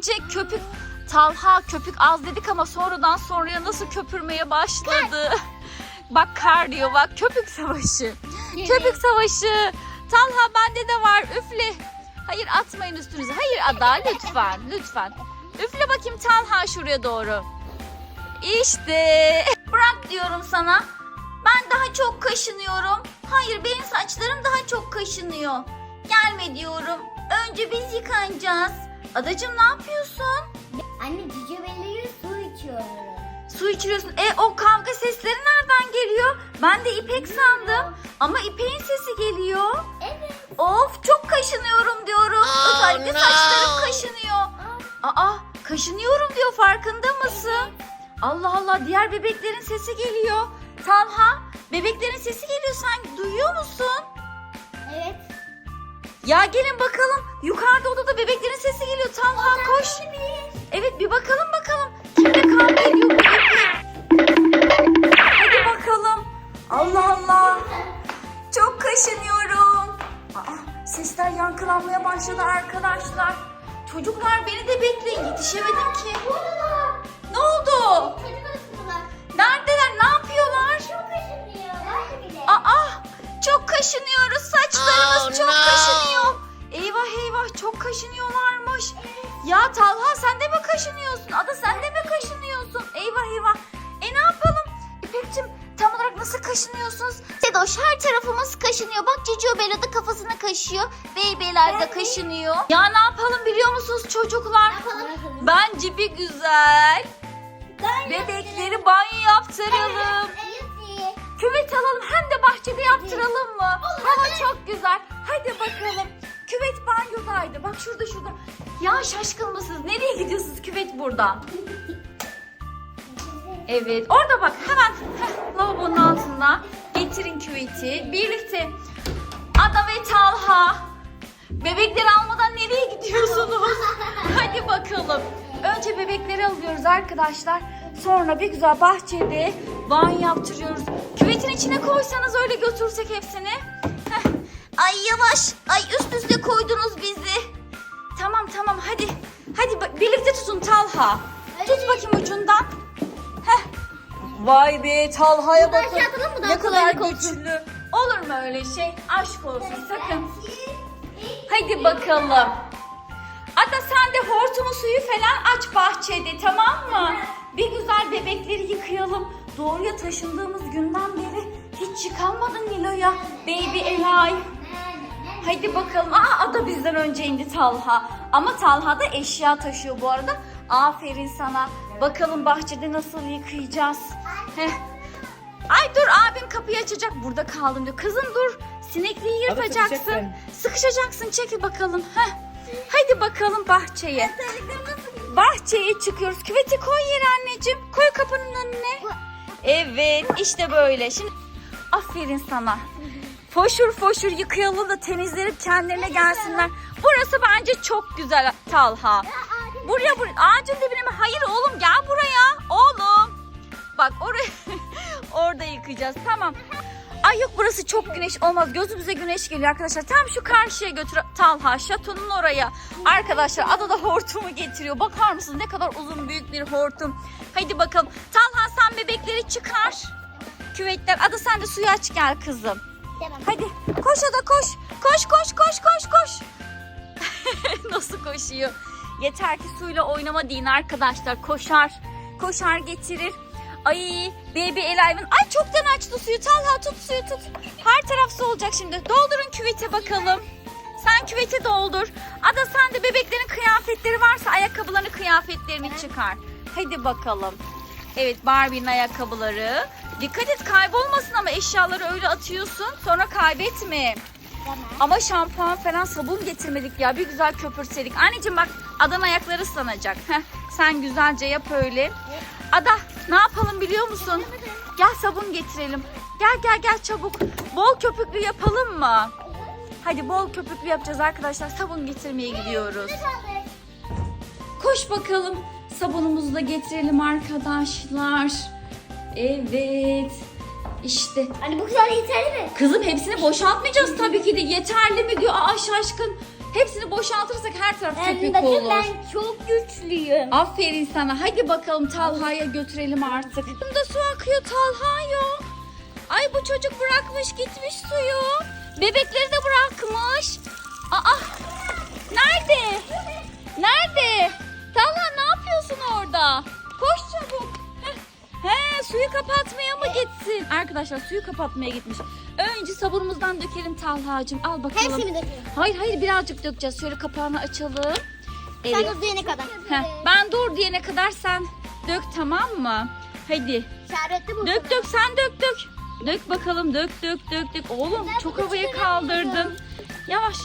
önce köpük Talha köpük az dedik ama sonradan sonraya nasıl köpürmeye başladı. bak kar diyor bak köpük savaşı. Köpük savaşı. Talha bende de var üfle. Hayır atmayın üstünüze. Hayır Ada lütfen lütfen. Üfle bakayım Talha şuraya doğru. İşte. Bırak diyorum sana. Ben daha çok kaşınıyorum. Hayır benim saçlarım daha çok kaşınıyor. Gelme diyorum. Önce biz yıkanacağız. Adacığım ne yapıyorsun? Anne cüce belleği su içiyorum. Su içiriyorsun. E o kavga sesleri nereden geliyor? Ben de İpek sandım. Ama İpek'in sesi geliyor. Evet. Of çok kaşınıyorum diyorum. Özellikle saçlarım kaşınıyor. Aa kaşınıyorum diyor farkında mısın? Allah Allah diğer bebeklerin sesi geliyor. Talha bebeklerin sesi geliyor sen duyuyor musun? Evet. Ya gelin bakalım yukarıda odada bebeklerin sesi geliyor. Talha koş. Evet bir bakalım bakalım. Kimle kavga ediyor? Hadi bakalım. Allah Allah. Çok kaşınıyorum. Aa, sesler yankılanmaya başladı arkadaşlar. Çocuklar beni de bekleyin. Yetişemedim ki. Ne oldu? Neredeler? Ne yapıyorlar? Çok kaşınıyor. Aa, çok kaşınıyoruz. Saçlarımız Oh, çok no. kaşınıyor. Ya Talha sen de mi kaşınıyorsun? Ada sen de mi kaşınıyorsun? Eyvah eyvah. E ne yapalım? İpek'cim tam olarak nasıl kaşınıyorsunuz? Sedoş her tarafımız kaşınıyor. Bak Cicio Bella da kafasını kaşıyor. Baby'ler de kaşınıyor. Ya ne yapalım biliyor musunuz çocuklar? Bence bir güzel bebekleri banyo yaptıralım. Küvet alalım hem de bahçede yaptıralım mı? Hava çok güzel. Hadi bakalım. Küvet banyodaydı. Bak şurada şurada. Ya şaşkın mısınız? Nereye gidiyorsunuz? Küvet burada. Evet orada bak hemen heh, lavabonun altında. Getirin küveti. Birlikte Ada ve Talha. Bebekleri almadan nereye gidiyorsunuz? Hadi bakalım. Önce bebekleri alıyoruz arkadaşlar. Sonra bir güzel bahçede banyo yaptırıyoruz. Küvetin içine koysanız öyle götürsek hepsini. Yavaş. Ay üst üste koydunuz bizi. Tamam tamam hadi. Hadi birlikte tutun Talha. Tut bakayım ucundan. Heh. Vay be Talha'ya bakın. aşağı atalım Ne kadar güçlü. Olur mu öyle şey? Aşk olsun sakın. Hadi bakalım. Hatta sen de hortumu suyu falan aç bahçede tamam mı? Bir güzel bebekleri yıkayalım. Doğruya taşındığımız günden beri hiç yıkanmadın Nilo'ya. Baby Elay. Hadi bakalım. Aa Ada bizden önce indi Talha. Ama Talha da eşya taşıyor bu arada. Aferin sana. Bakalım bahçede nasıl yıkayacağız. Heh. Ay dur abim kapıyı açacak. Burada kaldım diyor. Kızım dur. Sinekliği yırtacaksın. sıkışacak Sıkışacaksın. Çekil bakalım. Heh. Hadi bakalım bahçeye. Bahçeye çıkıyoruz. Küveti koy yere anneciğim. Koy kapının önüne. Evet işte böyle. Şimdi aferin sana. Foşur foşur yıkayalım da temizlenip kendilerine gelsinler. Burası bence çok güzel Talha. Buraya buraya ağacın dibine mi? Hayır oğlum gel buraya. Oğlum. Bak oraya orada yıkayacağız. Tamam. Ay yok burası çok güneş olmaz. Gözümüze güneş geliyor arkadaşlar. Tam şu karşıya götür Talha şatonun oraya. Arkadaşlar adada hortumu getiriyor. Bakar mısınız ne kadar uzun büyük bir hortum. Haydi bakalım. Talha sen bebekleri çıkar. Küvetler. Ada sen de suyu aç gel kızım. Tamam. Hadi koş Ada koş. Koş koş koş koş koş. Nasıl koşuyor? Yeter ki suyla oynama deyin arkadaşlar. Koşar. Koşar getirir. Ay baby Elive'ın. Ay çoktan açtı suyu. Talha tut suyu tut. Her taraf su olacak şimdi. Doldurun küvete bakalım. Sen küvete doldur. Ada sen de bebeklerin kıyafetleri varsa ayakkabılarını kıyafetlerini çıkar. Hadi bakalım. Evet Barbie'nin ayakkabıları. Dikkat et kaybolmasın ama eşyaları öyle atıyorsun. Sonra kaybetme. Tamam. Ama şampuan falan sabun getirmedik ya. Bir güzel köpürtedik. Anneciğim bak Adan ayakları ıslanacak. Heh, sen güzelce yap öyle. Ada ne yapalım biliyor musun? Gel sabun getirelim. Gel gel gel çabuk. Bol köpüklü yapalım mı? Hadi bol köpüklü yapacağız arkadaşlar. Sabun getirmeye gidiyoruz. Koş bakalım. Sabunumuzu da getirelim arkadaşlar. Evet. İşte Anne bu kadar yeterli mi? Kızım hepsini boşaltmayacağız tabii ki de. Yeterli mi diyor. Aa şaşkın. Hepsini boşaltırsak her taraf köpük bakın olur. ben çok güçlüyüm. Aferin sana. Hadi bakalım Talha'ya götürelim artık. Bunda su akıyor Talha yok. Ay bu çocuk bırakmış gitmiş suyu. Bebekleri de bırakmış. Aa nerede? Nerede? Talha ne yapıyorsun orada? Suyu kapatmaya mı gitsin? Arkadaşlar suyu kapatmaya gitmiş. Önce sabunumuzdan dökelim Talha'cığım. Al bakalım. Hepsini döküyorum. Hayır hayır birazcık dökeceğiz. Şöyle kapağını açalım. Sen Evet. uzayana kadar. Heh, ben dur diyene kadar sen dök tamam mı? Hadi. Şerbetli bu. Dök dök sen dök dök. Dök bakalım dök dök dök dök. Oğlum çok havaya kaldırdın. Yavaş.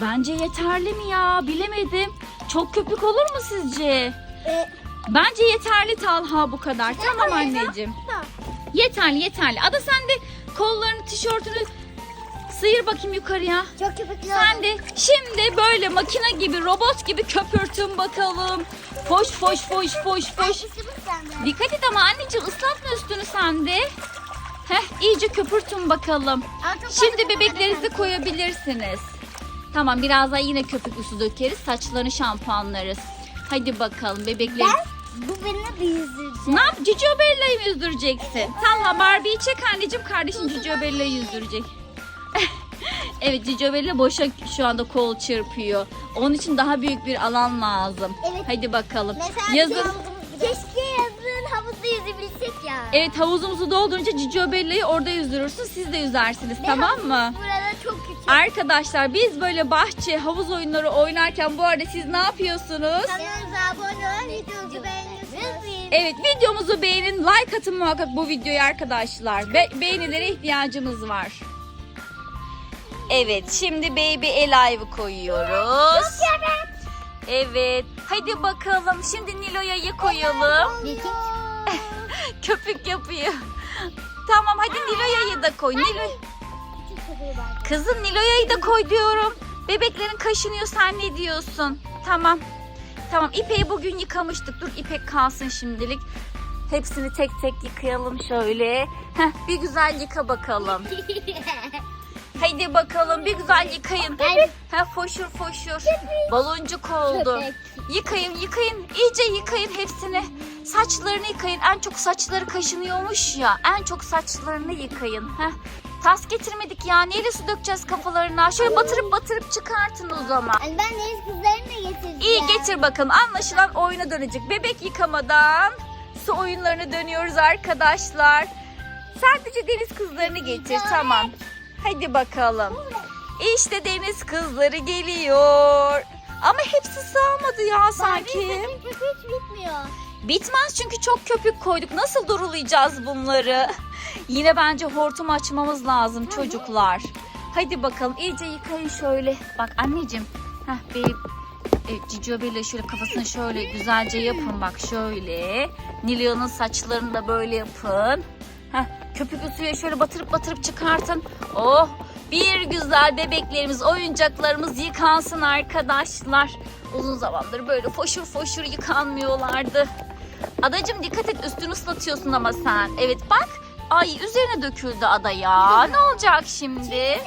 Bence yeterli mi ya? Bilemedim. Çok köpük olur mu sizce? Ee, Bence yeterli Talha bu kadar. Tamam anneciğim. Yeterli yeterli. Ada sen de kollarını tişörtünü sıyır bakayım yukarıya. Çok köpüklü Sen de şimdi böyle makine gibi robot gibi köpürtün bakalım. Foş foş foş foş foş. Dikkat et ama anneciğim ıslatma üstünü sen de. Heh iyice köpürtün bakalım. Şimdi bebeklerinizi koyabilirsiniz. Tamam birazdan yine köpüklü su dökeriz. Saçlarını şampuanlarız. Hadi bakalım bebekler. Bu beni de yüzdürecek. Ne yap? Cicio Bella'yı yüzdüreceksin? Talha Barbie'yi çek anneciğim. Kardeşin Cicio Bella'yı yüzdürecek. evet Cicio Bella boşa şu anda kol çırpıyor. Onun için daha büyük bir alan lazım. Evet. Hadi bakalım. Mesela Yazın. Keşke yazın havuzda yüzebilsek ya. Evet havuzumuzu doldurunca Cicio Bella'yı orada yüzdürürsün. Siz de yüzersiniz tamam mı? Burada çok küçük. Arkadaşlar biz böyle bahçe havuz oyunları oynarken bu arada siz ne yapıyorsunuz? Kanalımıza abone olun, videomuzu beğeniyorsunuz. Evet videomuzu beğenin, like atın muhakkak bu videoya arkadaşlar. Be- beğenilere ihtiyacımız var. Evet şimdi Baby Alive'ı koyuyoruz. Evet hadi bakalım şimdi Nilo'ya'yı koyalım. Köpük yapıyor. Tamam hadi Nilo'ya'yı da koy. Nilo... Kızım Nilo'ya'yı da koy diyorum. Bebeklerin kaşınıyor sen ne diyorsun? Tamam. Tamam İpek'i bugün yıkamıştık. Dur İpek kalsın şimdilik. Hepsini tek tek yıkayalım şöyle. Heh, bir güzel yıka bakalım. Haydi bakalım bir güzel yıkayın. Ha foşur foşur. Baloncuk oldu. Yıkayın yıkayın. iyice yıkayın hepsini. Saçlarını yıkayın. En çok saçları kaşınıyormuş ya. En çok saçlarını yıkayın. Heh. Tas getirmedik ya. Neyle su dökeceğiz kafalarına? Şöyle batırıp batırıp çıkartın o zaman. ben deniz kızlarını da getireceğim. İyi getir bakalım. Anlaşılan oyuna dönecek. Bebek yıkamadan su oyunlarına dönüyoruz arkadaşlar. Sadece deniz kızlarını getir. Tamam. Hadi bakalım. İşte deniz kızları geliyor. Ama hepsi sığamadı ya sanki. Köpük hiç bitmiyor. Bitmez çünkü çok köpük koyduk. Nasıl durulayacağız bunları? Yine bence hortum açmamız lazım çocuklar. Hadi bakalım iyice yıkayın şöyle. Bak anneciğim. Heh, bir e, Cicio şöyle kafasını şöyle güzelce yapın bak şöyle. Nilo'nun saçlarını da böyle yapın. Heh, köpüklü suya şöyle batırıp batırıp çıkartın. Oh bir güzel bebeklerimiz, oyuncaklarımız yıkansın arkadaşlar. Uzun zamandır böyle foşur foşur yıkanmıyorlardı. Adacım dikkat et üstünü ıslatıyorsun ama sen. Evet bak. Ay üzerine döküldü ada ya. Ne olacak şimdi?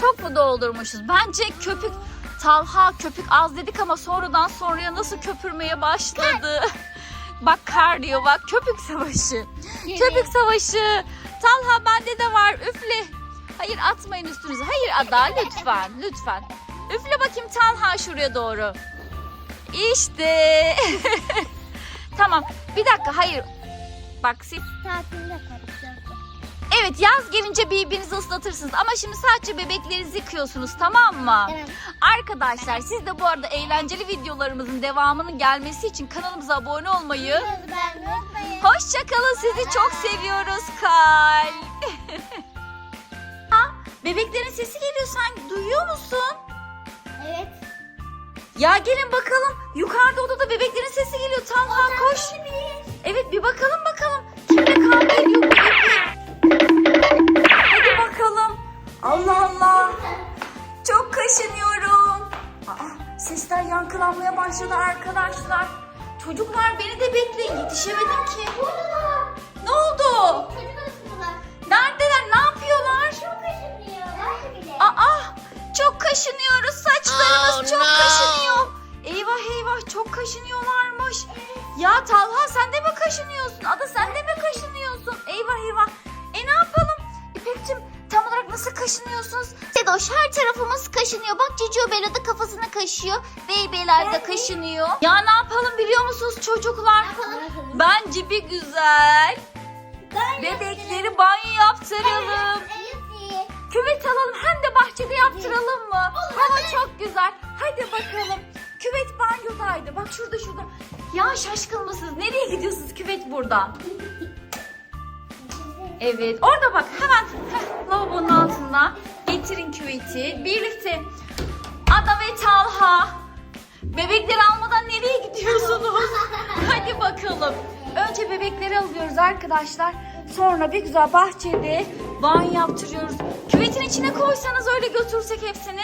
Çok mu doldurmuşuz? Bence köpük Talha köpük az dedik ama sonradan sonraya nasıl köpürmeye başladı. bak kar diyor bak köpük savaşı. Köpük savaşı. Talha bende de var üfle. Hayır atmayın üstünüze. Hayır Ada lütfen lütfen. Üfle bakayım Talha şuraya doğru. İşte. tamam bir dakika hayır. Bak siz Tatilde. Evet yaz gelince birbirinizi ıslatırsınız ama şimdi sadece bebeklerinizi yıkıyorsunuz tamam mı? Evet. Arkadaşlar siz de bu arada eğlenceli videolarımızın devamının gelmesi için kanalımıza abone olmayı, hoşçakalın sizi çok seviyoruz kalp. Bebeklerin sesi geliyor sen duyuyor musun? Evet. Ya gelin bakalım yukarıda odada bebeklerin sesi geliyor Talha koş. Evet bir bakalım bakalım. Kimle kavga kaşınıyoruz. Saçlarımız çok kaşınıyor. Eyvah eyvah çok kaşınıyorlarmış. Ya Talha sen de mi kaşınıyorsun? Ada sen de mi kaşınıyorsun? Eyvah eyvah. E ne yapalım? İpek'cim tam olarak nasıl kaşınıyorsunuz? Sedoş her tarafımız kaşınıyor. Bak Cicio Bella da kafasını kaşıyor. Baby'ler de kaşınıyor. Ya ne yapalım biliyor musunuz çocuklar? Bence bir güzel bebekleri banyo yaptıralım. Küvet alalım hem de bahçede yaptıralım mı? Hava çok güzel. Hadi bakalım. Küvet banyodaydı. Bak şurada şurada. Ya şaşkın mısınız? Nereye gidiyorsunuz? Küvet burada. Evet orada bak hemen heh, lavabonun altında. Getirin küveti. Birlikte Ada ve Talha. Bebekleri almadan nereye gidiyorsunuz? Hadi bakalım. Önce bebekleri alıyoruz arkadaşlar. Sonra bir güzel bahçede banyo yaptırıyoruz. Küvetin içine koysanız öyle götürsek hepsini.